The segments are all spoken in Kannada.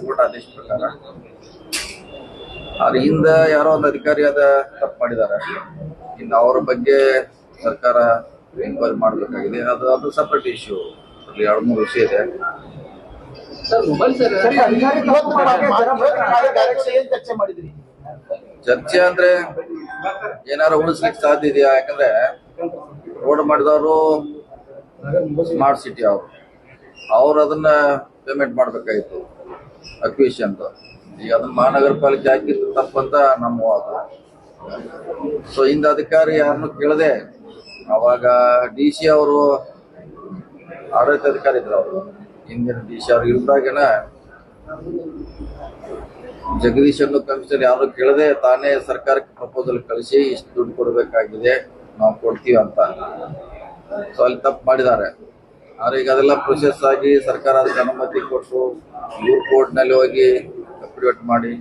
ಕೋರ್ಟ್ ಆದೇಶ ಪ್ರಕಾರ. ಆದ್ರೆ ಹಿಂದ ಯಾರೋ ಒಂದು ಅಧಿಕಾರಿ ಅದ ತಪ್ಪು ಮಾಡಿದ್ದಾರೆ. ಇನ್ನು ಅವ್ರ ಬಗ್ಗೆ ಸರ್ಕಾರ ಎಂಕ್ವೈರಿ ಮಾಡಬೇಕಾಗಿದೆ. ಅದು ಅದು ಸಪ್ರೇಟ್ ಇಶ್ಯೂ ಅಲ್ಲಿ ಎರಡು ಮೂರು ವಿಷಯ ಇದೆ. ಚರ್ಚೆ ಅಂದ್ರೆ ಏನಾರು ಉಳಿಸ್ಲಿಕ್ಕೆ ಸಾಧ್ಯ ಇದೆಯಾ? ಯಾಕಂದ್ರೆ ರೋಡ್ ಮಾಡಿದವರು ಸ್ಮಾರ್ಟ್ ಸಿಟಿ ಅವರು. ಅವ್ರು ಅದನ್ನ ಪೇಮೆಂಟ್ ಮಾಡ್ಬೇಕಾಗಿತ್ತು. ಅಕ್ವಿಷನ್ ಈಗ ಅದನ್ನ ಮಹಾನಗರ ಪಾಲಿಕೆ ಹಾಕಿದ್ದು ತಪ್ಪಂತ ನಮ್ಮ ವಾದ. ಸೊ ಹಿಂದ ಅಧಿಕಾರಿ ಯಾರನ್ನು ಕೇಳದೆ ಅವಾಗ ಡಿ ಸಿ ಅವರು ಆಡಳಿತಾಧಿಕಾರಿ ಇದ್ರು ಅವರು. ಹಿಂದಿನ ಡಿ ಸಿ ಅವ್ರು ಇಲ್ದಾಗೆನ ಜಗದೀಶ್ ಅನ್ನು ಕಮಿಷನರ್ ಯಾರು ಕೇಳದೆ ತಾನೇ ಸರ್ಕಾರಕ್ಕೆ ಪ್ರಪೋಸಲ್ ಕಳಿಸಿ ಇಷ್ಟು ದುಡ್ಡು ಕೊಡಬೇಕಾಗಿದೆ, ನಾವು ಕೊಡ್ತೀವಿ ಅಂತ. ಸೊ ಅಲ್ಲಿ ತಪ್ಪು ಮಾಡಿದ್ದಾರೆ. ಆದ್ರೆ ಈಗ ಅದೆಲ್ಲ ಪ್ರೊಸೆಸ್ ಆಗಿ ಸರ್ಕಾರ ಅದಕ್ಕೆ ಅನುಮತಿ ಕೊಟ್ಟು ಕೋರ್ಟ್ ಕೋರ್ಟ್ನಲ್ಲಿ ಹೋಗಿ ಅಫಿಡವಿಟ್ ಮಾಡಿ.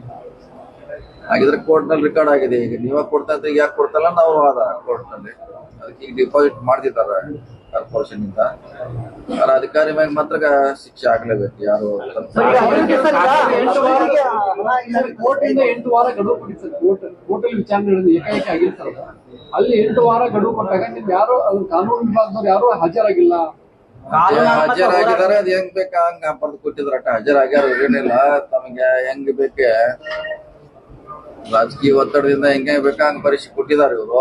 ಹಾಗಿದ್ರೆ ಕೋರ್ಟ್ನಲ್ಲಿ ರೆಕಾರ್ಡ್ ಆಗಿದೆ. ಈಗ ನೀವಾಗ ಕೊಡ್ತಾ ಇದ್ರೆ ಯಾಕೆ ಕೊಡ್ತಲ್ಲ ನಾವು ಅದ ಕೋರ್ಟ್ನಲ್ಲಿ ಅದಕ್ಕೆ ಈಗ ಡಿಪಾಸಿಟ್ ಮಾಡ್ತಿದ್ದಾರೆ ಕಾರ್ಪೊರೇಷನ್ ಇಂದ. ಆದ್ರೆ ಅಧಿಕಾರಿ ಮೇಲೆ ಮಾತ್ರ ಶಿಕ್ಷೆ ಆಗಲೇಬೇಕು ಯಾರು ಕೋರ್ಟ್ ಎಂಟು ವಾರ ಗಡುವು ಕೊಟ್ಟಿತ್ತು ಕೋರ್ಟ್ ಕೋರ್ಟ್ ಅಲ್ಲಿ ವಿಚಾರಣೆ ಆಗಿರ್ತಾರಲ್ಲ ಅಲ್ಲಿ ಎಂಟು ವಾರ ಗಡುವು ಕೊಟ್ಟಾಗ ನಿಮ್ ಯಾರು ಅದು ಕಾನೂನು ವಿಭಾಗದವ್ರು ಯಾರು ಹಾಜರಾಗಿಲ್ಲ. ಹಾಜರಾಗಿದ್ದಾರೆ ಅದ್ ಹೆಂಗ್ ಬೇಕ? ಹಂಗ ಬರ್ದು ಕೊಟ್ಟಿದ್ರ ಹಾಜರಾಗ್ಯಾರ ಏನಿಲ್ಲ. ತಮಗೆ ಹೆಂಗ್ ಬೇಕೆ? ರಾಜಕೀಯ ಒತ್ತಡದಿಂದ ಹೆಂಗೆ ಬೇಕಾ? ಹಂಗ ಪರೀಕ್ಷೆ ಕೊಟ್ಟಿದ್ದಾರೆ ಇವರು.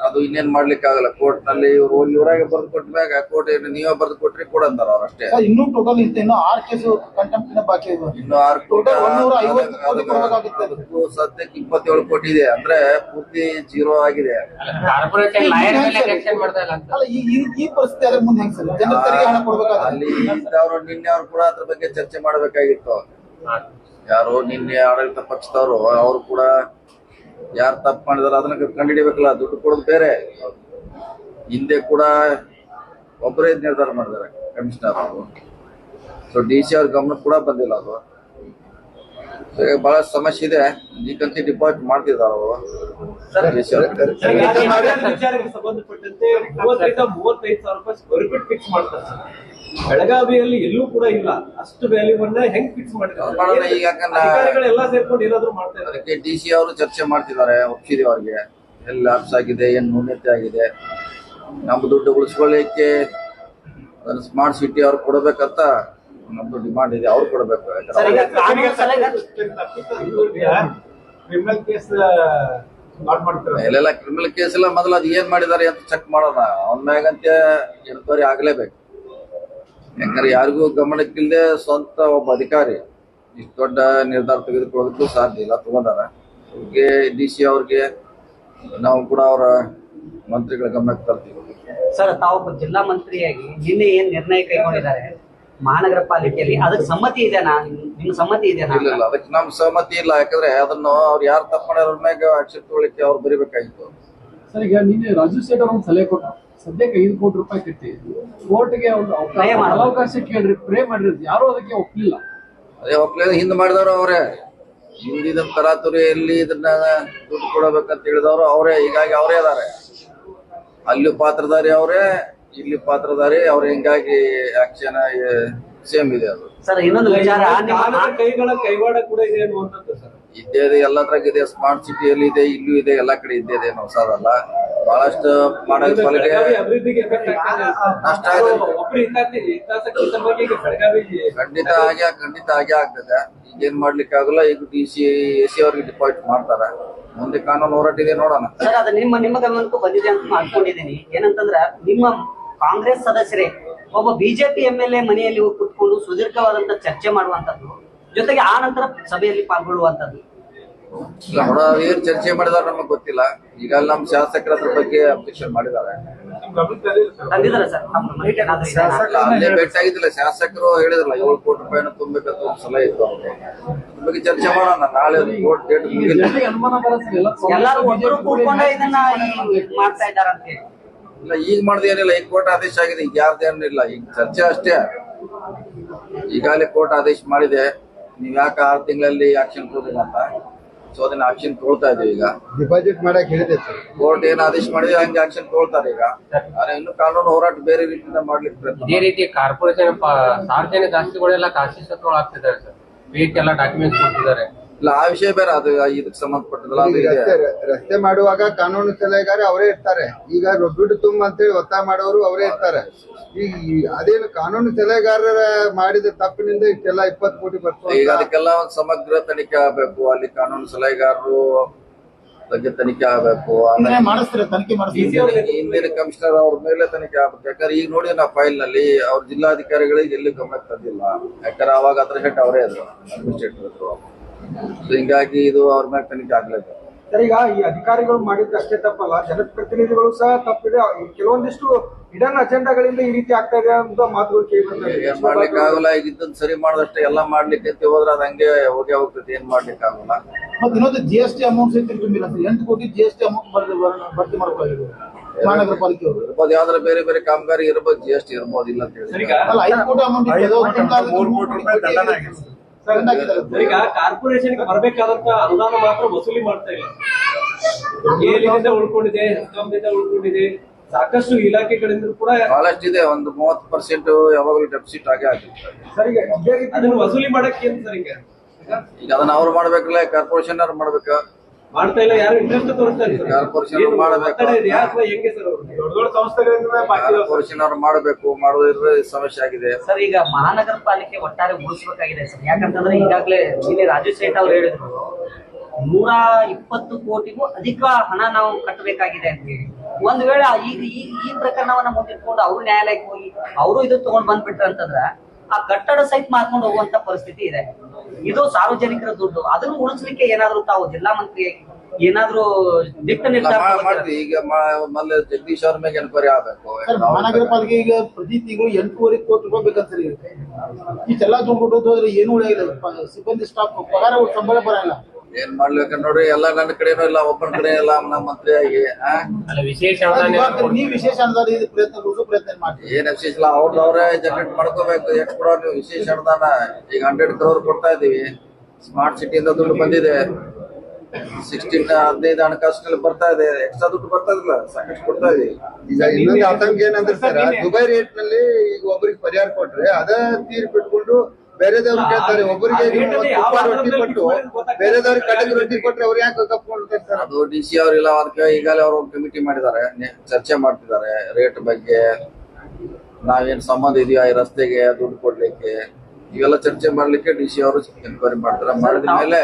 ಅದು ಇನ್ನೇನ್ ಮಾಡ್ಲಿಕ್ಕೆ ಆಗಲ್ಲ. ಕೋರ್ಟ್ನಲ್ಲಿ ಇವರು ಇವರಾಗೆ ಬರ್ದು ಮ್ಯಾಗ ಕೋರ್ಟ್ ಏನು ನೀವೇ ಬರ್ದು ಕೊಟ್ರಿ ಕೊಡಂತಾರ ಅವ್ರ ಅಷ್ಟೇ. ಸರ್ ಇನ್ನೂ ಟೋಟಲ್ ಇತ್ತು ಇನ್ನು ಆರ್ ಕೇಸು ಕಂಟೆಂಪ್ಟ್ ಬಾಕಿ ಇದೆ. ಇನ್ನು ಆರು ಕೋಟಿ Total ಒಂದೂರ ಐವತ್ತು ಕೋಟಿ ಕೊಡ್ಬೇಕಾಗಿತ್ತು. ಅದಕ್ಕೂ ಸದ್ಯಕ್ಕೆ ಇಪ್ಪತ್ತೇಳು ಕೋಟಿ ಇದೆ. ಅಂದ್ರೆ ಪೂರ್ತಿ ಜೀರೋ ಆಗಿದೆ. ಕಾರ್ಪೊರೇಟ್ ಲಾಯರ್ ಮೇಲೆ ಎಲೆಕ್ಷನ್ ಮಾಡ್ತಾ ಇಲ್ಲ ಅಂತ. ಅಲ್ಲ ಈ ಈ- ಈ ಪರಿಸ್ಥಿತಿ ಆದ್ರೆ ಮುಂದೆ ಹೆಂಗ್ ಸರ್? ಜನರ ತೆರಿಗೆ ಹಣ ಕೊಡ್ಬೇಕಾದ್ರೆ. ಅಲ್ಲಿ ಇದ್ದವ್ರು ನಿನ್ನೆ ಅವ್ರು ಕೂಡ ಅದ್ರ ಬಗ್ಗೆ ಚರ್ಚೆ ಮಾಡಬೇಕಾಗಿತ್ತು. ಯಾರು ನಿನ್ನೆ ಆಡಳಿತ ಪಕ್ಷದವರು ಅವ್ರು ಕೂಡ ಯಾರು ತಪ್ಪು ಮಾಡಿದಾರೆ ಅದನ್ನ ಕಂಡಿಡಿಬೇಕಲ್ಲ ದುಡ್ಡು ಕೊಡೋದು ಬೇರೆ ಹಿಂದೆ ಕೂಡ ಒಬ್ಬರೇ ನಿರ್ಧಾರ ಮಾಡಿದ್ದಾರೆ ಕಮಿಷನರ್ ಅವರು ಸೊ ಡಿ ಸಿ ಅವ್ರ ಗಮನ ಕೂಡ ಬಂದಿಲ್ಲ ಅದು ಬಹಳ ಸಮಸ್ಯೆ ಇದೆ ಈ ಕಂತಿ ಡಿಪಾಸಿಟ್ ಮಾಡ್ತಿದ್ದಾರೆ ಅವರು ಡಿ ಸಿ ಬೆಳಗಾವಿಯಲ್ಲಿ ಎಲ್ಲೂ ಕೂಡ ಇಲ್ಲ. ಅಷ್ಟು ವ್ಯಾಲ್ಯೂವನ್ನ ಹೆಂಗ್ ಫಿಕ್ಸ್ ಮಾಡಿದ್ದಾರೆ ಅಧಿಕಾರಿಗಳೆಲ್ಲ ಸೇರ್ಕೊಂಡು ಏನಾದ್ರು ಮಾಡ್ತಾರೆ ಅದಕ್ಕೆ ಡಿ ಸಿ ಅವರು ಚರ್ಚೆ ಮಾಡ್ತಿದ್ದಾರೆ ಒಪ್ಪಿದೆ ಅವ್ರಿಗೆ. ಎಲ್ಲಿ ಲಾಪ್ಸ್ ಆಗಿದೆ ಏನ್ ನ್ಯೂನ್ಯತೆ ಆಗಿದೆ. ನಮ್ಮ ದುಡ್ಡು ಉಳಿಸ್ಕೊಳ್ಳಿಕ್ಕೆ ಅದನ್ನ ಸ್ಮಾರ್ಟ್ ಸಿಟಿ ಅವ್ರು ಕೊಡ್ಬೇಕಂತ ನಮ್ದು ಡಿಮಾಂಡ್ ಇದೆ ಅವ್ರು ಕೊಡ್ಬೇಕು. ಕ್ರಿಮಿನಲ್ ಕೇಸ್ ಇಲ್ಲೆಲ್ಲ ಕ್ರಿಮಿನಲ್ ಕೇಸ್ ಎಲ್ಲ ಮೊದಲು ಅದು ಏನ್ ಮಾಡಿದ್ದಾರೆ ಅಂತ ಚೆಕ್ ಮಾಡೋಣ. ಅವನ ಮ್ಯಾಗಂತೆ ಎನ್ಕ್ವೈರಿ ಆಗ್ಲೇಬೇಕು. ಯಾಕಂದ್ರೆ ಯಾರಿಗೂ ಗಮನಕ್ಕಿಲ್ಲದೆ ಸ್ವಂತ ಒಬ್ಬ ಅಧಿಕಾರಿ ಇಷ್ಟು ದೊಡ್ಡ ನಿರ್ಧಾರ ತೆಗೆದುಕೊಳ್ಳೋದಕ್ಕೂ ಸಾಧ್ಯ ಇಲ್ಲ ತಗೊಂಡಾರ. ಅವ್ರಿಗೆ ಡಿ ಸಿ ಅವ್ರಿಗೆ ನಾವು ಕೂಡ ಅವರ ಮಂತ್ರಿಗಳ ಗಮನಕ್ಕೆ ತರ್ತೀವಿ. ಸರ್ ತಾವು ಜಿಲ್ಲಾ ಮಂತ್ರಿಯಾಗಿ ನಿನ್ನೆ ಏನ್ ನಿರ್ಣಯ ಕೈಗೊಂಡಿದ್ದಾರೆ? ಮಹಾನಗರ ಪಾಲಿಕೆಯಲ್ಲಿ ಅದಕ್ಕೆ ಸಮ್ಮತಿ ಇದೆನಾ? ನಿಮ್ ಸಮ್ಮತಿ ಇದೆನಾ? ಇಲ್ಲ ಇಲ್ಲ ಅದಕ್ಕೆ ನಮ್ ಸಹಮತಿ ಇಲ್ಲ. ಯಾಕಂದ್ರೆ ಅದನ್ನು ಅವ್ರು ಯಾರು ತಪ್ಪ ಮಾಡ್ಯಾರ ಮ್ಯಾಗ ಅಕ್ಷರ ತಗೊಳ್ಳಿಕ್ಕೆ ಅವ್ರು ಬರಿಬೇಕಾಗಿತ್ತು. ಸರ್ ಈಗ ನಿನ್ನೆ ರಾಜು ಅವ್ರ ಒಂದು ಸಲಹೆ ಕೊಟ್ಟರು ಸದ್ಯಕ್ಕೆ ಐದು ಕೋಟಿ ರೂಪಾಯಿ ಕಟ್ಟಿ. ಕೋರ್ಟ್ಗೆ ಒಂದು ಅವಕಾಶ ಕೇಳ್ರಿ ಪ್ರೇ ಮಾಡ್ರಿ ಯಾರು ಅದಕ್ಕೆ ಒಪ್ಲಿಲ್ಲ. ಅದೇ ಒಪ್ಲಿಲ್ಲ ಹಿಂದ್ ಮಾಡಿದವರು ಅವರೇ. ಹಿಂದಿನ ತರಾತುರಿಯಲ್ಲಿ ಇದನ್ನ ದುಡ್ಡು ಕೊಡಬೇಕಂತ ಹೇಳಿದವರು ಅವರೇ. ಹೀಗಾಗಿ ಅವರೇ ಅದಾರೆ ಅಲ್ಲಿ ಪಾತ್ರಧಾರಿ ಅವರೇ ಇಲ್ಲಿ ಪಾತ್ರಧಾರಿ ಅವ್ರ ಹಿಂಗಾಗಿ ಆಕ್ಷನ್ ಸೇಮ್ ಇದೆ ಅದು. ಸರ್ ಇನ್ನೊಂದು ವಿಚಾರ ನಿಮ್ಮ ಕೈಗಳ ಕೈವಾಡ ಕೂಡ ಇದೆ ಅನ್ನುವಂಥದ್ದು ಸರ್. ಇದ್ದೇ ಇದೆ ಎಲ್ಲದ್ರಾಗ ಇದೆ ಸ್ಮಾರ್ಟ್ ಸಿಟಿಯಲ್ಲಿ ಇದೆ ಇಲ್ಲೂ ಇದೆ ಎಲ್ಲಾ ಕಡೆ ಇದ್ದೇ ಇದೆ ಹೊಸದಲ್ಲ ಬಹಳಷ್ಟು ನಷ್ಟ ಖಂಡಿತ ಆಗಿ ಖಂಡಿತ ಹಾಗೆ ಆಗ್ತದೆ. ಈಗ ಏನ್ ಮಾಡ್ಲಿಕ್ಕೆ ಆಗಲ್ಲ ಈಗ ಡಿ ಸಿ ಎ ಸಿ ಅವ್ರಿಗೆ ಡಿಪಾಸಿಟ್ ಮಾಡ್ತಾರೆ. ಮುಂದೆ ಕಾನೂನು ಹೋರಾಟ ಇದೆ ನೋಡೋಣ. ಸರ್ ಅದು ನಿಮ್ಮ ನಿಮ್ಮ ಗಮನಕ್ಕೂ ಬಂದಿದೆ ಅಂತ ಮಾಡ್ಕೊಂಡಿದ್ದೀನಿ. ಏನಂತಂದ್ರ ನಿಮ್ಮ ಕಾಂಗ್ರೆಸ್ ಸದಸ್ಯರೇ ಒಬ್ಬ ಬಿಜೆಪಿ ಎಂ ಎಲ್ ಎ ಮನೆಯಲ್ಲಿ ಹೋಗಿ ಕುತ್ಕೊಂಡು ಸುದೀರ್ಘವಾದಂತ ಚರ್ಚೆ ಮಾಡುವಂತದ್ದು ಜೊತೆಗೆ ಆ ನಂತರ ಸಭೆಯಲ್ಲಿ ಪಾಲ್ಗೊಳ್ಳುವಂತದ್ದು ಏನು ಚರ್ಚೆ ಮಾಡಿದಾರ ನಮಗ್ ಗೊತ್ತಿಲ್ಲ. ಈಗ ನಮ್ ನಮ್ಮ ಶಾಸಕರ ಅದ್ರ ಬಗ್ಗೆ ಅಬ್ಜೆಕ್ಷನ್ ಮಾಡಿದ್ದಾರೆ. ತಂದಿದ್ದಾರೆ ಸರ್ ಅಲ್ಲೇ ಭೇಟಿ ಆಗಿದ್ದಿಲ್ಲ ಶಾಸಕರು ಹೇಳಿದ್ರಲ್ಲ ಏಳು ಕೋಟಿ ರೂಪಾಯಿನ ತುಂಬಬೇಕಂತ ಒಂದು ಸಲಹೆ ಇತ್ತು ಅವ್ರಿಗೆ. ಅದ್ರ ಬಗ್ಗೆ ಚರ್ಚೆ ಮಾಡೋಣ ನಾಳೆ ಕೋರ್ಟ್ ಡೇಟ್ ಎಲ್ಲ ಎಲ್ಲರೂ ಒಬ್ಬರು ಕೂಡ್ಕೊಂಡೆ ಇದನ್ನ ಈ ಮಾಡ್ತಾ ಇದ್ದಾರಂತ ಇಲ್ಲ ಈಗ ಮಾಡ್ದೆ ಏನಿಲ್ಲ ಈಗ ಕೋರ್ಟ್ ಆದೇಶ ಆಗಿದೆ ಈಗ ಯಾರ್ದೇನಿಲ್ಲ ಈಗ ಚರ್ಚೆ ಅಷ್ಟೇ. ಈಗಾಗಲೇ ಕೋರ್ಟ್ ಆದೇಶ ಮಾಡಿದೆ. ನೀವ್ ಯಾಕೆ ಆರು ತಿಂಗಳಲ್ಲಿ ಆಕ್ಷನ್ ತಗೋದಿಲ್ಲ ಅಂತ ಸೊ ಅದನ್ನ ಆಕ್ಷನ್ ತಗೊಳ್ತಾ ಇದೀವಿ ಈಗ. ಡಿಪಾಸಿಟ್ ಮಾಡಕ್ ಹೇಳಿದೆ ಸರ್ ಕೋರ್ಟ್ ಏನ್ ಆದೇಶ ಮಾಡಿದ್ರೆ ಹಂಗೆ ಆಕ್ಷನ್ ತಗೊಳ್ತಾರೆ ಈಗ. ಆದ್ರೆ ಇನ್ನು ಕಾನೂನು ಹೋರಾಟ ಬೇರೆ ರೀತಿಯಿಂದ ಮಾಡ್ಲಿಕ್ಕೆ ಪ್ರಯತ್ನ ಇದೇ ರೀತಿ ಕಾರ್ಪೊರೇಷನ್ ಸಾರ್ವಜನಿಕ ಆಸ್ತಿಗಳೆಲ್ಲ ಖಾಸಗಿ ಆಗ್ತಿದ್ದಾರೆ ಸರ್ ಬೇಕೆಲ್ಲ ಎಲ್ಲ ಡಾಕ್ಯುಮೆಂಟ್ಸ್ ಕೊಟ್ಟಿದ್ದಾರೆ. ಇಲ್ಲ ಆ ವಿಷಯ ಬೇರೆ ಅದು ಇದಕ್ಕೆ ಸಂಬಂಧಪಟ್ಟದಲ್ಲ ಅದು ಈಗ ಇದೆ. ರಸ್ತೆ ರಸ್ತೆ ಮಾಡುವಾಗ ಕಾನೂನು ಸಲಹೆಗಾರ ಅವರೇ ಇರ್ತಾರೆ. ಈಗ ರೊ- ದುಡ್ಡು ತುಂಬ ಅಂತೇಳಿ ಒತ್ತಾಯ ಮಾಡೋರು ಅವರೇ ಇರ್ತಾರೆ. ಈಗ ಈ ಅದೇನು ಕಾನೂನು ಸಲಹೆಗಾರರ ಮಾಡಿದ ತಪ್ಪಿನಿಂದ ಇಷ್ಟೆಲ್ಲ ಇಪ್ಪತ್ತು ಕೋಟಿ ಈಗ ಬರ್ತದೆ ಅದಕ್ಕೆಲ್ಲ ಒಂದು ಸಮಗ್ರ ತನಿಖೆ ಆಗ್ಬೇಕು. ಅಲ್ಲಿ ಕಾನೂನು ಸಲಹೆಗಾರರು ಬಗ್ಗೆ ತನಿಖೆ ಆಗ್ಬೇಕು. ಆಮೇಲೆ ಮಾಡಿಸ್ತಾರೆ? ತನಿಖೆ ಹಿಂದಿನ ಹಿಂದಿನ ಕಮಿಷನರ್ ಅವ್ರ ಮೇಲೆ ತನಿಖೆ ಆಗ್ಬೇಕು. ಯಾಕಂದ್ರೆ ಈಗ ನೋಡಿ ನಾವು ಫೈಲ್ನಲ್ಲಿ ಅವ್ರ ಜಿಲ್ಲಾಧಿಕಾರಿಗಳಿಗೆ ಎಲ್ಲಿ ಗಮನಕ್ಕೆ ತಂದಿಲ್ಲ ಯಾಕಂದ್ರೆ ಅವಾಗ ಅದ್ರ ಹೆಡ್ ಅವರೇ ಇದ್ರು ಅಡ್ಮಿನಿಸ್ಟ್ರೇಟರ್ ಇದ್ರು So ಹಿಂಗಾಗಿ ಇದು ಅವ್ರ ಮೇಲೆ ತನಿಖೆ ಆಗ್ಲೇಬೇಕು. ಸರ್ ಈಗ ಈ ಅಧಿಕಾರಿಗಳು ಮಾಡಿದ್ದು ಅಷ್ಟೇ ತಪ್ಪಲ್ಲ ಜನಪ್ರತಿನಿಧಿಗಳು ಸಹ ತಪ್ಪಿದೆ. ಕೆಲವೊಂದಿಷ್ಟು ಇಡನ್ ಅಜೆಂಡಾಗಳಿಂದ ಈ ರೀತಿ ಆಗ್ತಾ ಇದೆ ಅಂತ ಮಾತುಗಳು ಕೇಳಿ ಏನ್ ಮಾಡ್ಲಿಕ್ಕೆ ಆಗಲ್ಲ ಈಗ ಇದನ್ನ ಸರಿ ಮಾಡಿದಷ್ಟೇ ಎಲ್ಲ ಮಾಡ್ಲಿಕ್ಕೆ ಅಂತ ಹೋದ್ರೆ ಅದ್ ಹಂಗೆ ಹೋಗಿ ಹೋಗ್ತದೆ ಏನ್ ಮಾಡ್ಲಿಕ್ಕೆ ಆಗಲ್ಲ ಮತ್ತೆ ಇನ್ನೊಂದು ಜಿ ಎಸ್ ಟಿ ಅಮೌಂಟ್ ಸಹಿತ ತುಂಬಿಲ್ಲ ಸರ್. ಎಂಟು ಕೋಟಿ ಜಿ ಎಸ್ ಟಿ ಅಮೌಂಟ್ ಭರ್ತಿ ಮಾಡ್ಕೊಳ್ಳಿ ಮಾಡ್ಕೊಳ್ಳಿದ್ರು ಮಹಾನಗರ ಪಾಲಿಕೆ ಅವರು ಇರ್ಬೋದು ಯಾವ್ದಾರ ಬೇರೆ ಬೇರೆ ಕಾಮಗಾರಿ ಇರ್ಬೋದು ಜಿ ಎಸ್ ಟಿ ಇರ್ಬೋದು ಇಲ್ಲ ಅಂತ ಹೇಳಿ ಅಲ್ಲ ಐದು ಕೋಟಿ ಅಮೌಂಟ್ ಈಗ ಕಾರ್ಪೊರೇಷನ್ ಬರಬೇಕಾದಂತ ಅನುದಾನ ಮಾತ್ರ ವಸೂಲಿ ಮಾಡ್ತಾ ಇಲ್ಲ. ಏಲಿನಿಂದ ಉಳ್ಕೊಂಡಿದೆ ಉಳ್ಕೊಂಡಿದೆ ಸಾಕಷ್ಟು ಇಲಾಖೆಗಳಿಂದ ಕೂಡ ಬಹಳಷ್ಟು ಇದೆ ಒಂದು ಮೂವತ್ತು ಪರ್ಸೆಂಟ್ ಯಾವಾಗಲೂ ಡೆಪಿಸಿಟ್ ಆಗಿ ಆಗಿರ್ತದೆ ಸರ್ ಈಗ ಅದನ್ನ ವಸೂಲಿ ಮಾಡಕ್ಕೆ ಅಂತ ಸರ್ ಈಗ? ಈಗ ಅದನ್ನ ಅವ್ರು ಮಾಡ್ಬೇಕಲ್ಲ ಕಾರ್ಪೊರೇಷನ್ ಅವ್ರು ಮಾಡ್ಬೇಕಾ? ಮಾಡ್ತಾ ಇಲ್ಲ ಯಾರು ಇಂಟ್ರೆಸ್ಟ್ ತೋರಿಸ್ತಾ ಇಲ್ಲ ಮಾಡ್ಬೇಕು. ಮಾಡೋದ್ರೆ ಸಮಸ್ಯೆ ಆಗಿದೆ. ಸರ್ ಈಗ ಮಹಾನಗರ ಪಾಲಿಕೆ ಒಟ್ಟಾರೆ ಉಳಿಸ್ಬೇಕಾಗಿದೆ ಸರ್ ಯಾಕಂತಂದ್ರೆ ಈಗಾಗಲೇ ಇಲ್ಲಿ ರಾಜು ಸೇಠ್ ಅವ್ರು ಹೇಳಿದ್ರು ನೂರ ಇಪ್ಪತ್ತು ಕೋಟಿಗೂ ಅಧಿಕ ಹಣ ನಾವು ಕಟ್ಟಬೇಕಾಗಿದೆ ಅಂತ ಹೇಳಿ. ಒಂದ್ ವೇಳೆ ಈಗ ಈ ಈ ಪ್ರಕರಣವನ್ನ ಮುಂದಿಟ್ಕೊಂಡು ಅವ್ರು ನ್ಯಾಯಾಲಯಕ್ಕೆ ಹೋಗಿ ಅವರು ಇದು ತಗೊಂಡ್ ಬಂದ್ಬಿಟ್ರ ಅಂತಂದ್ರ ಆ ಕಟ್ಟಡ ಸಹಿತ ಮಾರ್ಕೊಂಡು ಹೋಗುವಂತ ಪರಿಸ್ಥಿತಿ ಇದೆ. ಇದು ಸಾರ್ವಜನಿಕರ ದುಡ್ಡು. ಅದನ್ನು ಉಳಿಸಲಿಕ್ಕೆ ಏನಾದ್ರೂ ತಾವು ಜಿಲ್ಲಾ ಮಂತ್ರಿಯಾಗಿ ಏನಾದ್ರೂ ದಿಟ್ಟ ನಿರ್ಧಾರ ಈಗ ಮೊದ್ಲು ಜಗದೀಶ್ ಅವ್ರ ಮೇಲೆ ಎನ್ಕ್ವೈರಿ ಆಗ್ಬೇಕು. ಮಹಾನಗರ ಪಾಲಿಕೆ ಈಗ ಪ್ರತಿ ತಿಂಗಳು ಎಂಟೂವರೆ ಕೋಟಿ ರೂಪಾಯಿ ಬೇಕಂತ ಸರ್ ಈಗ. ಇಷ್ಟೆಲ್ಲ ದುಡ್ಡು ಹೋದ್ರೆ ಏನು ಉಳಿಯಾಗಿಲ್ಲ. ಪ- ಸಿಬ್ಬಂದಿ ಸ್ಟಾಫ್ ಪಗಾರ ಸಂಬಳ ಬರಲ್ಲ. ಏನ್ ಮಾಡ್ಲಿಕ್ಕೆ ನೋಡ್ರಿ ಎಲ್ಲ ನನ್ನ ಕಡೆನೂ ಇಲ್ಲ ಒಬ್ಬನ ಕಡೆ ಇಲ್ಲ ನಮ್ಮ ಮಂತ್ರಿ ಆಗಿ ಆ? ಅಲ್ಲ ವಿಶೇಷ ನೀವು ವಿಶೇಷ ಅನುದಾನ ಇದು ಪ್ರಯತ್ನ ರುಜು ಪ್ರಯತ್ನ ಮಾಡಿ ಏನ್ ವಿಶೇಷ ಇಲ್ಲ ಅವ್ರದ್ದು ಅವರೇ ಜನರೇಟ್ ಮಾಡ್ಕೋಬೇಕು ಎಷ್ಟು ಕೊಡೋ ನೀವು ವಿಶೇಷ ಅನುದಾನ. ಈಗ ಹಂಡ್ರೆಡ್ ಕ್ರೋರ್ ಕೊಡ್ತಾ ಇದೀವಿ ಸ್ಮಾರ್ಟ್ ಸಿಟಿಯಿಂದ ದುಡ್ಡು ಬಂದಿದೆ. ಸಿಕ್ಸ್ಟೀನ್ ಹದಿನೈದು ಹಣಕಾಸಿನಲ್ಲಿ ಬರ್ತಾ ಇದೆ. ಎಕ್ಸ್ಟ್ರಾ ದುಡ್ಡು ಬರ್ತಾ ಇಲ್ಲ ಸಾಕಷ್ಟು ಕೊಡ್ತಾ ಇದೀವಿ ಈಗ ಇನ್ನೊಂದು ಆತಂಕ ಏನಂದ್ರೆ ಸರ್ ದುಬೈ ರೇಟ್ನಲ್ಲಿ ಈಗ ಒಬ್ಬರಿಗೆ ಪರಿಹಾರ ಕೊಟ್ರೆ ಅದೇ ತೀರ್ಪು ಇಟ್ಕೊಂಡು ಬೇರೆದವ್ರು ಕೇಳ್ತಾರೆ ಒಬ್ಬರಿಗೆ ರೊಟ್ಟಿ ಕೊಟ್ಟು? ಬೇರೆದವ್ರಿಗೆ ಕಡಕ್ ರೊಟ್ಟಿ ಕೊಟ್ರೆ ಅವ್ರು ಯಾಕೆ ಕಪ್ಕೊಂಡಿರ್ತಾರೆ ಸರ್ ಅದು ಡಿ ಸಿ ಇಲ್ಲ ಅದಕ್ಕೆ ಈಗಾಗಲೇ ಅವರು ಕಮಿಟಿ ಮಾಡಿದ್ದಾರೆ. ಚರ್ಚೆ ಮಾಡ್ತಿದ್ದಾರೆ ರೇಟ್ ಬಗ್ಗೆ. ನಾವೇನ್ ಸಂಬಂಧ ಇದೆಯಾ ಈ ರಸ್ತೆಗೆ ದುಡ್ಡು ಕೊಡ್ಲಿಕ್ಕೆ? ಇವೆಲ್ಲ ಚರ್ಚೆ ಮಾಡ್ಲಿಕ್ಕೆ ಡಿ ಸಿ ಅವರು ಎನ್ಕ್ವೈರಿ ಮಾಡ್ತಾರೆ. ಮಾಡಿದ ಮೇಲೆ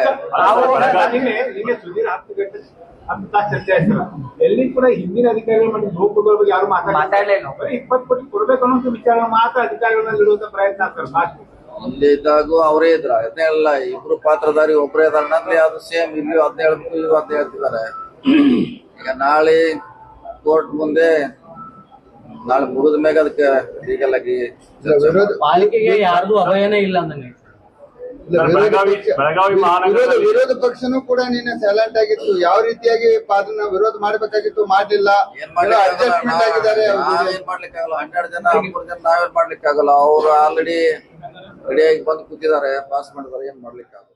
ಹತ್ತು ಚರ್ಚೆ ಆಯ್ತು ಎಲ್ಲಿ ಕೂಡ ಹಿಂದಿನ ಅಧಿಕಾರಿಗಳು ಮಾಡಿದ ಭೂಕುಗಳ ಬಗ್ಗೆ ಯಾರು ಮಾತಾಡಲೇ ಇಲ್ಲ. ಬರೀ ಇಪ್ಪತ್ತು ಕೋಟಿ ಕೊಡ್ಬೇಕು ಅನ್ನೋ ವಿಚಾರ ಮಾತ್ರ ಅಧಿಕಾರಿಗಳನ್ನ ಇಡುವಂತ ಪ್ರಯತ್ನ ಸರ್ ಇಲ್ಲಿ ಇದ್ದಾಗೂ ಅವರೇ ಇದ್ರ. ಅದನ್ನೇ ಅಲ್ಲ ಇಬ್ರು ಪಾತ್ರಧಾರಿ ಒಬ್ಬರೇ ಇದಾರೆ ಅಂದ್ರೆ ಅದು ಸೇಮ್ ಇಲ್ಲಿ ಅದ್ ಹೇಳ್ಬೇಕು ಇಲ್ಲಿ ಅದ್ ಹೇಳ್ತಿದ್ದಾರೆ. ಈಗ ನಾಳೆ ಕೋರ್ಟ್ ಮುಂದೆ ನಾಳೆ ಮುಗಿದ ಮ್ಯಾಗ ಅದಕ್ಕೆ ಲೀಗಲ್ ಆಗಿ ಪಾಲಿಕೆಗೆ ಯಾರ್ದು ಅಭಯನೇ ಇಲ್ಲ ಅಂದಂಗೆ. ಇಲ್ಲ, ವಿರೋಧ ಪಕ್ಷ- ವಿರೋಧ ವಿರೋಧ ಪಕ್ಷನೂ ಕೂಡ ನಿನ್ನೆ ಸೈಲೆಂಟ್ ಆಗಿತ್ತು. ಯಾವ ರೀತಿಯಾಗಿ ಅದನ್ನ ವಿರೋಧ ಮಾಡ್ಬೇಕಾಗಿತ್ತು ಮಾಡ್ಲಿಲ್ಲ. ಅಡ್ಜಸ್ಟ್ಮೆಂಟ್ ಆಗಿದ್ದಾರೆ. ನಾವೇನ್ ಹನ್ನೆರಡು ಜನ ಮೂರು ಜನ ನಾವೇನ್ ಮಾಡ್ಲಿಕ್ಕೆ ಆಗಲ್ಲ? ಅವ್ರು ಆಲ್ರೆಡಿ ರೆಡಿಯಾಗಿ ಬಂದು ಕೂತಿದ್ದಾರೆ ಪಾಸ್ ಮಾಡಿದ್ದಾರೆ ಏನ್ ಮಾಡ್ಲಿಕ್ಕೆ